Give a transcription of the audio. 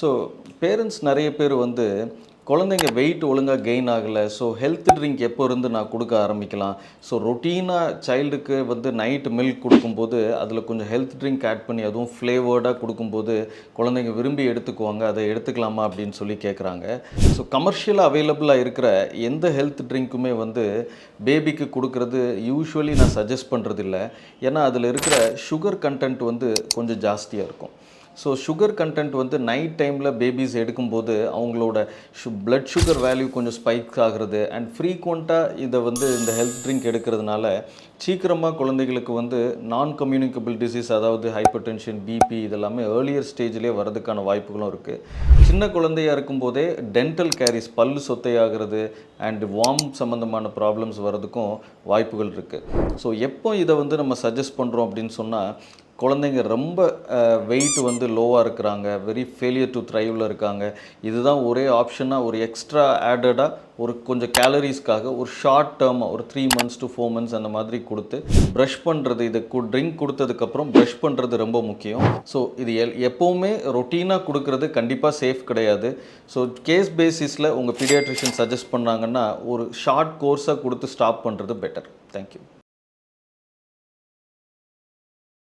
So parents நிறைய பேர் வந்து குழந்தைங்க வெயிட் ஒழுங்காக கெயின் ஆகலை. ஸோ ஹெல்த் ட்ரிங்க் எப்போ இருந்து நான் கொடுக்க ஆரம்பிக்கலாம்? ஸோ ரொட்டீனாக சைல்டுக்கு வந்து நைட் மில்க் கொடுக்கும்போது அதில் கொஞ்சம் ஹெல்த் ட்ரிங்க் ஆட் பண்ணி அதுவும் ஃப்ளேவர்டாக கொடுக்கும்போது குழந்தைங்க விரும்பி எடுத்துக்குவாங்க. அதை எடுத்துக்கலாமா அப்படின்னு சொல்லி கேட்குறாங்க ஸோ கமர்ஷியலாக அவைலபிளாக இருக்கிற எந்த ஹெல்த் ட்ரிங்க்குமே வந்து பேபிக்கு கொடுக்கறது யூஸ்வலி நான் சஜஸ்ட் பண்ணுறதில்ல ஏன்னா அதில் இருக்கிற சுகர் கண்டென்ட் வந்து கொஞ்சம் ஜாஸ்தியாக இருக்கும். ஸோ சுகர் கண்டென்ட் வந்து நைட் டைமில் பேபிஸ் எடுக்கும்போது அவங்களோட ஷு பிளட் சுகர் வேல்யூ கொஞ்சம் ஸ்பைக் ஆகுறது அண்ட் ஃப்ரீக்வெண்ட்டாக இதை வந்து இந்த ஹெல்த் ட்ரிங்க் எடுக்கிறதுனால சீக்கிரமாக குழந்தைகளுக்கு வந்து நான் கம்யூனிகபிள் டிசீஸ் அதாவது ஹைப்பர் டென்ஷன் பிபி இதெல்லாமே ஏர்லியர் ஸ்டேஜ்லேயே வரதுக்கான வாய்ப்புகளும் இருக்குது சின்ன குழந்தையாக இருக்கும்போதே டென்டல் கேரிஸ் பல்லு சொத்தையாகிறது அண்ட் வார்ம் சம்மந்தமான ப்ராப்ளம்ஸ் வர்றதுக்கும் வாய்ப்புகள் இருக்குது ஸோ எப்போ இதை வந்து நம்ம சஜஸ்ட் பண்ணுறோம் அப்படின்னு சொன்னால் குழந்தைங்க ரொம்ப வெயிட் வந்து லோவாக இருக்கிறாங்க. வெரி ஃபெயிலியர் டு த்ரைவில் இருக்காங்க. இதுதான் ஒரே ஆப்ஷனாக ஒரு எக்ஸ்ட்ரா ஆடடாக ஒரு கொஞ்சம் கேலரிஸ்க்காக ஒரு ஷார்ட் டேர்மாக ஒரு three months to four months அந்த மாதிரி கொடுத்து ப்ரஷ் பண்ணுறது இதை ட்ரிங்க் கொடுத்ததுக்கப்புறம் ப்ரஷ் பண்ணுறது ரொம்ப முக்கியம். ஸோ இது எல் எப்போவுமே ரொட்டீனாக கொடுக்கறது கண்டிப்பாக சேஃப் கிடையாது. ஸோ கேஸ் பேசிஸில் உங்கள் பீடியாட்ரிஷியன் சஜஸ்ட் பண்ணாங்கன்னா ஒரு ஷார்ட் கோர்ஸாக கொடுத்து ஸ்டாப் பண்ணுறது பெட்டர் தேங்க்யூ